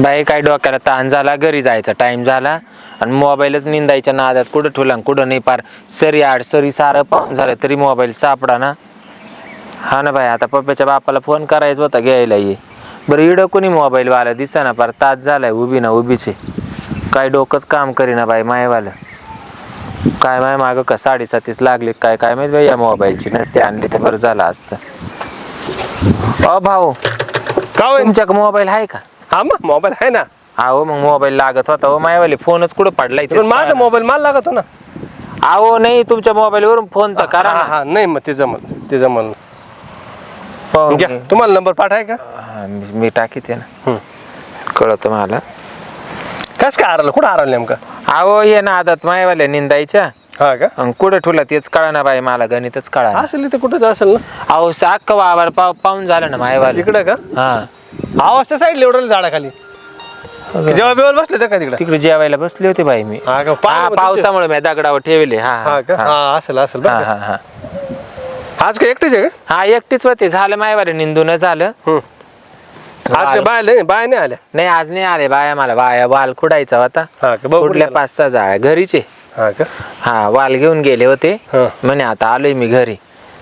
बाई काय डोक्याला ताण झाला? घरी जायचा टाइम झाला. आणि मोबाईलच निंदायच्या नादात कुठं ठेवला कुठं नाही पार. सरी आड सरी सारं पाहून झालं तरी मोबाईल सापडा ना. हा ना बाई आता पप्पाच्या बापाला फोन करायचा होता घ्यायला ये. बरं इडं कोणी मोबाईल वाला? दिसा ना पार तास झालाय उभी ना उभीचे. काय डोकंच काम करीना बाई मायवालं. काय माय मागं का साडेसातीस लागली काय? काय माहीत बाई या मोबाईलची नसते आणली तर बरं झालं असतं. अ भाऊ का? तुमच्या मोबाईल आहे का? हा मग मोबाईल आहे ना. अहो मग मोबाईल लागत होता हो मायवाले फोनच कुठं पडलाय पण माझा मोबाईल मला लागतो ना. अहो नाही तुमच्या मोबाईल वरून फोन तर करा हा ना. हा नाही मग ते जमल ते जमल. पाहून घ्या घे. तुम्हाला नंबर पाठाय का? हा, मी मी टाकीत ना. कळत मला. कस काय हरवलं? कुठं हरवलं नेमकं? अहो ये ना आदत मायवाल्या निंदायच्या हा का? अन कुठं ठुला तेच कळा ना बाई मला गणितच कळा असेल ते कुठंच असेल ना. अहो साख वावर पाव पाहून झालं ना मायवाले. इकडं का? हा. आवाज त्या साईड एवढं झाडाखाली. जेव्हा बिवाल बसले तर का तिकडं? तिकडे जेवायला बसले होते बाई मी. हा का हा पावसामुळे मी दगडावर ठेवले. हा हा का? हा. हा असेल असेल हा बरं हा का? हा आज काय एकटेच आहे का? हा एकटीच होते. झालं मायवाले निंदून झालं. हम्म. आज काय बाय नाही? बाय नाही आल्या? नाही आज नाही आले बाया मला. बाया वाल खुडायचा होता. हा का? कुठल्या पाच सहा जाळ्या घरीचे. हा का? हा वाल घेऊन गेले होते. हा. म्हणे आता आलोय मी घरी.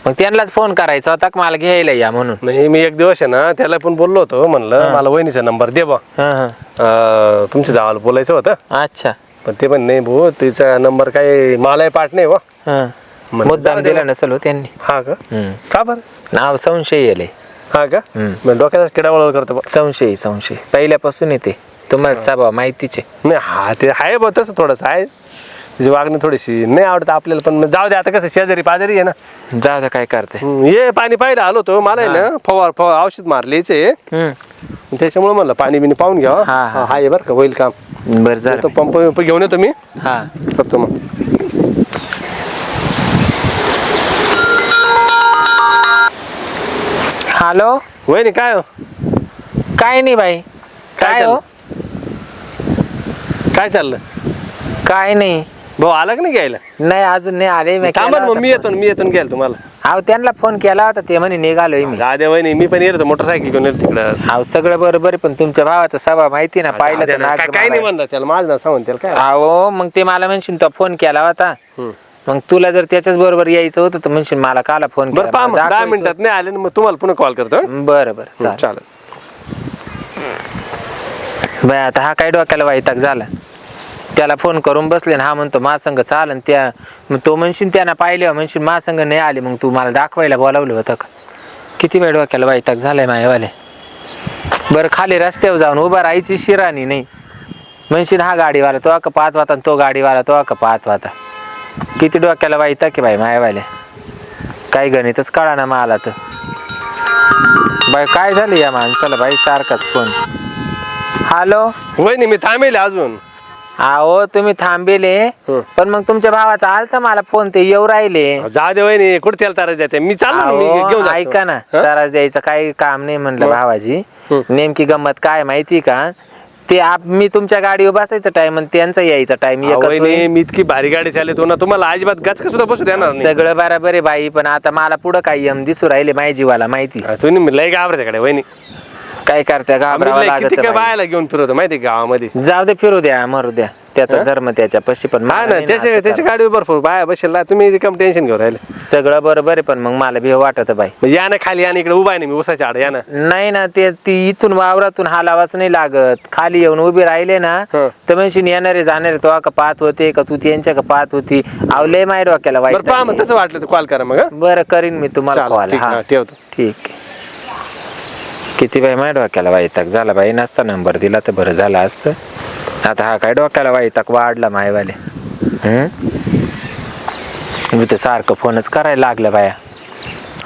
मग त्यांनाच फोन करायचा होता का मला घ्यायला या म्हणून? नाही मी एक दिवस आहे ना त्याला पण बोललो होतो म्हणलं मला वहिनीचा नंबर दे बा हा, हा. अं, तुमच्या जावाला बोलायचं होतं. अच्छा. पण ते पण नाही भाऊ तिचा नंबर काय मलाही पाठ नाही वा हा. म्हणलं मुद्दाम जाऊ दे दिला नसेल हो त्यांनी. हा का? हम्म. का बरं? नाव संशय येले हा का. मी डोक्याचा किडा वळवळ करतो बा संशय संशय. पहिल्यापासून येते तुम्हाला स्वभाव माहितीचे नाही हा ते आहे बा तसं थोडंसं आहे. तिची वागणी थोडीशी नाही आवडत आपल्याला पण मग जाऊ दे आता कसं शेजारी पाजारी आहे ना. जाऊ दे काय करते. हम्म, ये पाणी पाहिलं आलो तो मला आहे ना फवार फवार औषध मारलेचे. हम्म. त्याच्यामुळे म्हणलं पाणी बिनी पाहून घ्या. हा, हा. हा आहे बरं का होईल काम. बरं झालं. तो पंप घेऊन येतो मी. हा. करतो मग. हॅलो? वहिनी काय हो? काय नाही बाई. काय काय हो? काय चाललं? काय नाही. भाऊ आला का नाही घ्यायला? नाही अजून नाही आले मी थांबा केला मग मी होता येतो ना, मी येतो ना घ्यायला तुम्हाला. phone. अहो त्यांना फोन केला होता ते म्हणे निघालोय मी. दाद्या वहिनी मी पण येतो मोटरसायकल घेऊन येतो तिकडं. अहो सगळं बरोबर आहे, पण तुमच्या भावाचा स्वभाव माहिती ना पाहिलं तर नाक काय नाही. म्हणलं त्याला माझं ना सांगून त्याला काय? अहो मग ते मला म्हणशील तो फोन केला होता. हम्म. मग तुला जर त्याच्याच बरोबर यायचं होतं तर म्हणशील मला काला फोन बरं पहा मग दहा मिनिटात नाही आले ना मग तुम्हाला पुन्हा कॉल करतो हं? बरं बरं चालेल. चालेल. बाय आता हा काय डोक्याला वाईताक झाला? त्याला फोन करून बसले ना हा म्हणतो मा संघ चालन त्या मग तो म्हणशील त्यांना पाहिले म्हणशील मा संघ नाही आले. मग तू मला दाखवायला बोलावलं होतं का? किती वेळ डोक्याला वाईताक झालाय मायवाले. बरं खाली रस्त्यावर जाऊन उभा राहायची शिराणी नाही. म्हणशील हा गाडीवाला तो का पाहत वाता आणि तो गाडीवाला तो का पाहत वाता किती डोक्याला वाईता की बाई मायवाले. काही गणितच कळा ना मला तर. बाई काय झालं या माणसाला बाई सारखाच फोन. हॅलो? वहिनी मी थांबेल अजून. अहो तुम्ही थांबेले हं. पण मग तुमच्या भावाचा आलता मला फोन ते येऊ राहिले जा दे वहिनी कुठे त्याला तारा देते मी चाललो ना, मी अहो, घेऊन जातो. ऐका ना हं? त्रास द्यायचं काही काम नाही म्हणलं? भावाजी हं. नेमकी गंमत काय माहिती का ते आप मी तुमच्या गाडीवर बसायचं टाइम आणि त्यांचा यायचा टाइम अहो, एकच वहिनी होईल. मी इतकी भारी गाडी चालवतो ना तुम्हाला अजिबात गचका सुद्धा बसू देणार नाही सगळं बरोबर आहे बाई पण आता मला पुढं काही यम दिसू राहिले माझ्या जीवाला माहिती तुम्ही लय घाबरते कडे वहिनी काय करते आम्ही घाबरावं लय किती काय लागत बायाला घेऊन फिरवतो माहिती का गावामध्ये? जाऊ दे फिरू द्या मरू द्या. त्याचा? धर्म त्याच्या पशी पण हा मला ना नाही ना त्याच्या असं त्याच्या गाडीवर भरपूर बाया बसेल तुम्ही कम टेन्शन घेऊ राहिले. सगळं बरोबर आहे पण मग मला भी वाटत बाई. मग या ना खाली या ना इकडे उभा आहे ना मी उसाच्या आड या ना. नाही ना ते ती इथून वावरातून हालावाच नाही लागत. खाली येऊन उभे राहिले ना हं. तर म्हणशील येणारे जाणारे तो का पाहत होते का तू त्यांच्या का पाहत होती. आवले माय डोक्याला बरं पहा वाईट मग तसं वाटलं तर कॉल करा मग हं? बरं करीन मी तुम्हाला चालेल, कॉल ठीक हा ठेवतो. ठीक आहे. किती बाई माय डोक्याला वाईताक झाला बाई नसता नंबर दिला तर बरं झालं असतं. आता हा काय डोक्याला वाईताक वाढला मायवाले? मी तर सारखं फोनच करायला लागलं बाया.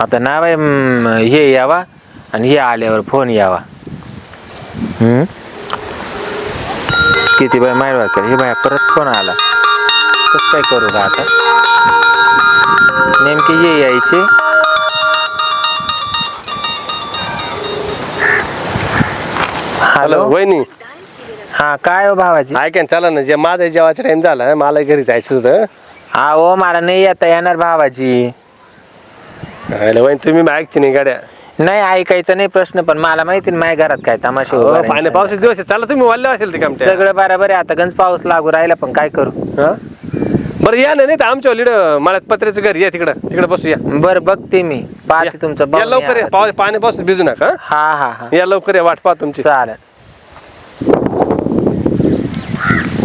आता ना बाई हे यावा आणि हे आल्यावर फोन यावा. किती बाई माय डोक्याला? हे बाया परत फोन आला. कसं काय करू का आता? नेमकी ये यायचे. हॅलो हॅलो वहिनी. हा काय हो भावाजी? ऐका ना चला ना जे माझा जेवायचा टाइम झाला मला घरी जायचं होतं. हा हो मला नाही येता येणार भावाजी. अरे वहिनी तुम्ही ऐकते नाही गाड्या. नाही ऐकायचं नाही प्रश्न पण मला माहिती ना माझ्या घरात काय तमाशा उभा हो, राहील. पाण्या पावसाचे दिवस आहे. चला तुम्ही वाल्ले असेल रिकाम सगळं बरोबर आहे आता गंज पाऊस लागू राहिला पण काय करू? बरं या ना नाही तर आमच्या लिड मळ्यात पत्र्याचं घर या तिकडं. तिकडे बसू या. बरं बघते मी. पाहते तुमचं या बघून लवकर या. या. पाव- पाण्या पावसात भिजू नका हं? हा हा हा. या लवकर या वाट पाहा तुमची. चालेल.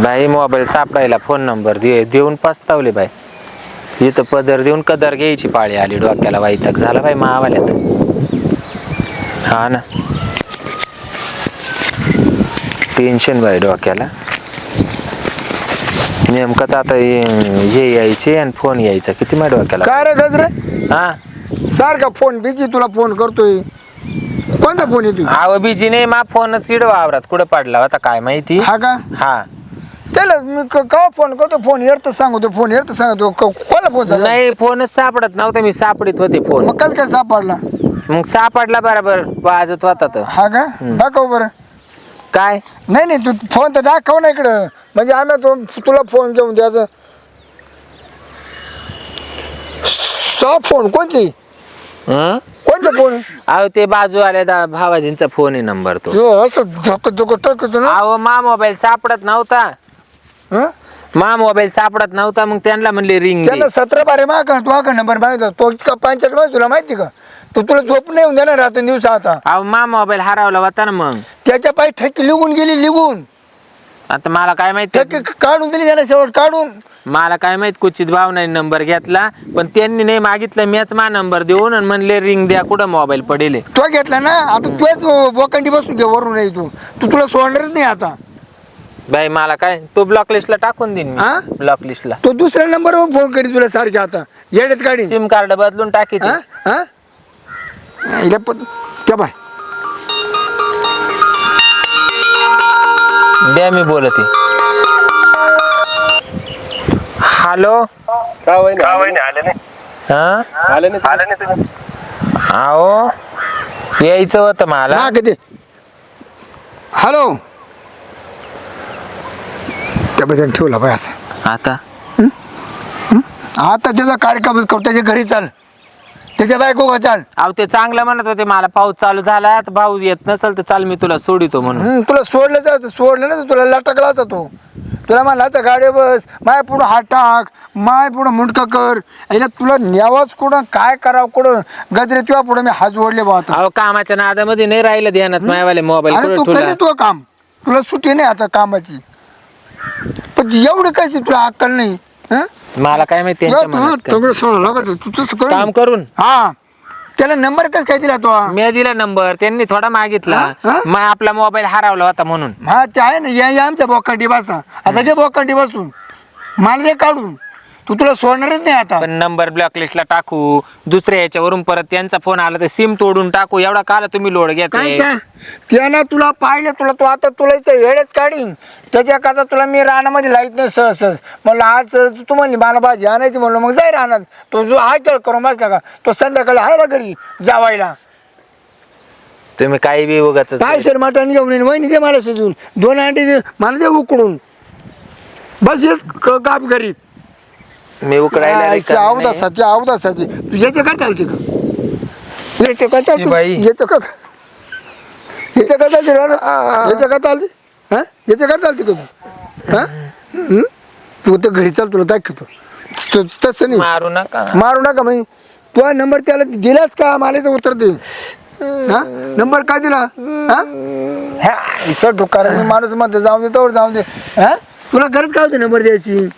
बाई मोबाईल सापडायला फोन नंबर दे देऊन पस्तावले बाई. इथं पदर देऊन कदर घ्यायची पाळी आली डोक्याला वाईटक झाला बाई मावाल्यात. हा ना. टेन्शन बाई डोक्याला. नेमकंच आता हे यायचे आणि फोन यायचा. किती माझ्या डोक्याला? काय रे गजरे? हा? सारखा फोन बिजी तुला फोन करतोय. कोणता फोन येतो आव बीजी नाही मा फोनच इड वावरात कुठं पडला होता काय माहिती? हा का? हा. त्याला मी क- केव्हा फोन करतो? फोन येत सांगतो फोन येत सांगतो. क- कोणाला फोन झाला? नाही फोनच सापडत नव्हता मी सापडीत होते फोन मग कस काय सापडला? मग सापडला बरोबर वाजत होता तर हा का? दाखव बरं. काय? नाही नाही तू फोन तर दाखव ना इकडं. म्हणजे आम्ही तो तुला फोन घेऊन द्यायचं. सहा फोन कोणची? हं? कोणचा फोन अहो ते बाजू आले भावाजींचा फोन आहे नंबर तो. जो असं धोक धोक टाकतो ना. अहो मा मोबाईल सापडत नव्हता. हं? मा मोबाईल सापडत नव्हता मग त्यांना म्हणले रिंग त्याला सतरा बारे माग तू हा का नंबर मागितला. तो पंचाकडे तुला माहिती का? तो तुला झोप नाही येऊन देणार रात्र दिवसा आता. अहो मा मोबाईल हरवला होता ना मग. त्याच्या पाय ठेकी लिहून गेली लिहून. आता मला काय माहिती ठेकी काढून दिली त्याला शेवट काढून. मला काय माहीत कुचित भावनाने नंबर घेतला पण त्यांनी नाही मागितलं मीच मा नंबर देऊन आणि म्हणले रिंग द्या कुठं मोबाईल पडेल? तो घेतला ना आता तूच बोकंडी बसून घे वरून नाही तू. तू तुला सोडणारच नाही आता. बाई मला काय? तो ब्लॉक लिस्टला टाकून देईन हा? मी ब्लॉक लिस्टला तो दुसऱ्या नंबरवर फोन करी तुला सारखे आता. येड्यात काढी सिम कार्ड बदलून टाकी हा? हा? पण त्या बाय. द्या मी बोलते. हॅलो का वय नाही? हा आले नाही? आले नाही तुम्ही? अहो यायचं होतं मला. हा किती हॅलो त्याबद्दल ठेवला बाय आता. आता? आता त्याचा कार्यक्रम करतो त्याच्या घरी चाल. त्याच्या बायको का चाल. अहो ते चांगलं म्हणत होते मला पाऊस चालू झाला तर भाऊ येत नसेल तर चाल मी तुला सोडितो म्हणून. हं, तुला सोडलं जात सोडलं ना तर तुला लटकला होता तो. तुला म्हणला होता गाडी बस माय पुढं हात टाक माय पुढं मुंडका कर. याला तुला न्यावाच कुठं काय करावं कुठं? गजरे तुझ्या पुढं मी हात जोडले बा आता. अहो कामाच्या नादामध्ये नाही राहिलं ध्यानात मायवाले मोबाईल तू करी तुझं काम. तुला सुट्टी नाही आता कामाची. पण एवढं कशी तुला अक्कल नाही? हं? मला काय माहिती तुला त्यांच्या मनात काय. सगळं सोडलं लागत तू तसं कर. काम करून. हा. त्याला नंबर कस काय दिला तो? मी दिला नंबर. त्यांनी थोडा मागितला. हा? हा? मग आपला मोबाईल हरवला होता म्हणून. हा ते आहे ना. या या आमच्या बोकांडी बसा आता जे बोकांडी बसून मला ते काढून. तू तुला सोडणारच नाही आता. पण नंबर ब्लॉक लिस्टला टाकू. दुसऱ्या याच्यावरून परत त्यांचा फोन आला तर सिम तोडून टाकू. एवढा काल तुम्ही लोड काय काय? त्यानं तुला पाहिलं तुला तू आता तुला इथं वेळेत काढीन. त्याच्याकरता तुला मी रानामध्ये लाईत नाही सहज सहज म्हणलं आज तू म्हणली मला भाजी आणायची. म्हणलं मग जाय रानात. तो जो हा खेळ करून बसला का? तो संध्याकाळी आहे ना घरी जावायला. तुम्ही काही बी उगाच काय सर मटण घेऊन येईन वहिनी दे मला शिजवून. दोन अंडे दे मला दे उकडून. बस हेच क- काम करीत मी उकडायला नाही. तू याचं काय चालते का? याचं काय ए चालते बाई. याचं का याचं काय चालते रे याचं काय चालते? हा? याचं काय चालते का तू? हा? हं? तू तर घरी चाल तुला दाखवतो. त- तसं नाही. मारू नका. मारू नका मी तुझा नंबर त्याला दिलाच का? मला तर उत्तर दे. हा? नंबर का दिला? हा? ह्या, इथं डुकार माणूसमध्ये जाऊ दे तोवर जाऊ दे. हा? तुला गरज काय होती नंबर द्यायची?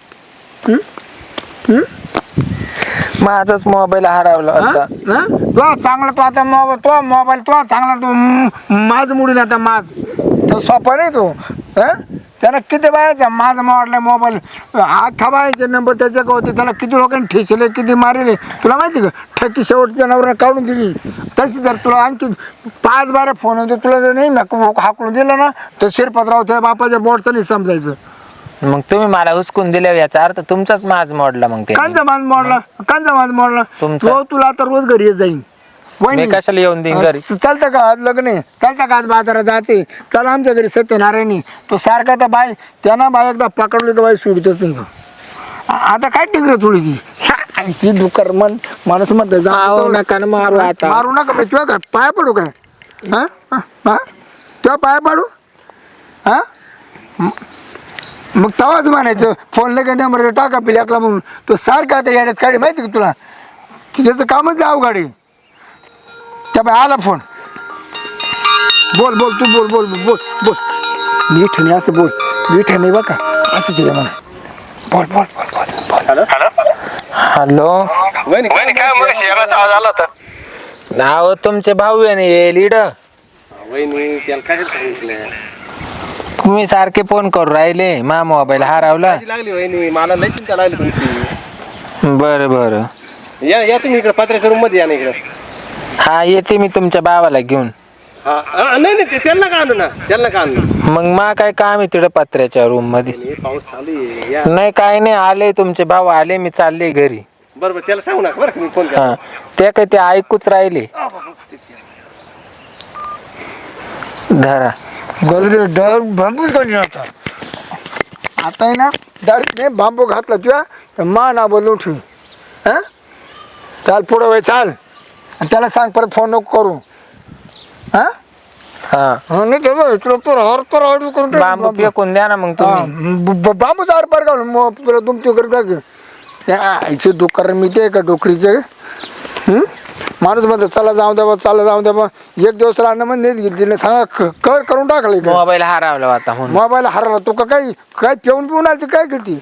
माझाच मोबाईल हरवला हा? होता. हा? तो चांगला तो आता मोबाईल तो मोबाईल तो चांगला तो माझ मुडून आता माझ. तो सोपा नाही तो? त्यानं किती बायाचा माझा मोडला मोबाईल अख्खा बायाचे नंबर त्याच्या होते? त्याला किती लोकांनी ठेचले किती मारले? तुला माहिती का? ठक्की शेवटच्या नवऱ्यानं काढून दिली. तशी जर तुला आणखी पाच बारा फोन होते तुला जर नाही ना हाकलून दिलं ना तर शिरपतराव त्या बापाच्या बोर्डचं नाही समजायचं. मग तुम्ही मला हुसकून दिल्या याचा अर्थ तुमचाच माझ मोडला मग ते कांचा माज मोडला? कांचा माज मोडला? तुमचा? तो तुला आता रोज घरी येत जाईन. मी. कशाला येऊन देईन घरी? चालतं का आज लग्न आहे? चालतं का आज बाजारात जाते चला आमच्या घरी सत्यनारायणी. तो सारखा तर बाय त्यांना बाय एकदा पकडली तर बाई सोडतच नाही तो. आ- आता काय टिकर थोडी ती? ऐंशी डुकर मन माणूस म्हणतो जाऊ. नका ना मारू आता. मारू नका मी तुला काय पाय पडू काय? हा? हा? हा? तुला पाय पडू? हा? म- मग तवाच म्हणायचं फोन लगे नंबर टाका पिल्याकला म्हणून. तो सारखा आता येण्यात काढी माहिती का तुला? की त्याचं कामच अवघड आहे. त्या आला फोन बोल बोल तू बोल बोल बोल बोल. नीठने असं बोल. नीठने बघा. असं तिला म्हणा. बोल बोल बोल बोल बोल. हॅलो अहो तुमचे भाऊ आहे ना हे लीड त्याला काय सांगितलं तुम्ही सारखे फोन करू राहिले. मा मोबाईल हरवला. लागली वहिनी मला चिंता लागली तुमची. बरं बरं. या या तुम्ही इकडे पत्र्याच्या रूममध्ये या ना इकडे. हा येते मी तुमच्या भावाला घेऊन. हा नाही नाही ते- त्यांना का आणू ना? त्यांना का आणू? मग मा काय काम आहे तिकडे पत्र्याच्या रूममध्ये? हे पाऊस चालू आहे या. नाही काय नाही आले तुमचे भाऊ आले मी चालले घरी. बरोबर त्याला सांगू नका बरं का मी फोन करा हा ते काय ते ऐकूच राहिले. धरा. गजरे डर बांबूच काढली आता. आता आहे ना नाही बांबू घातला तर मा ना बदलून ठेवी हां? चाल पुढं वय चाल. आणि त्याला सांग परत फोन नको करू. हां? हा. नाही तर तुला तर हर तर ऑर्डर करून टाक बांबू बांबू. फेकून द्या ना मग तुम्ही. ब- ब- बांबूचा आर पार घालून मग तुला दुमती करून टाक. आईचे डुक्कर मी ते का डोकरीचे? हं? माणूस म्हणतो चला जाऊ द्या बा चला जाऊ द्या बा. एक दिवस राहणं म्हणजे तिने सांगा कर करून टाकलं मोबाईल हरवला होता मोबाईल हरवला तू का काही काय पिऊन पिऊन आली ती काय केली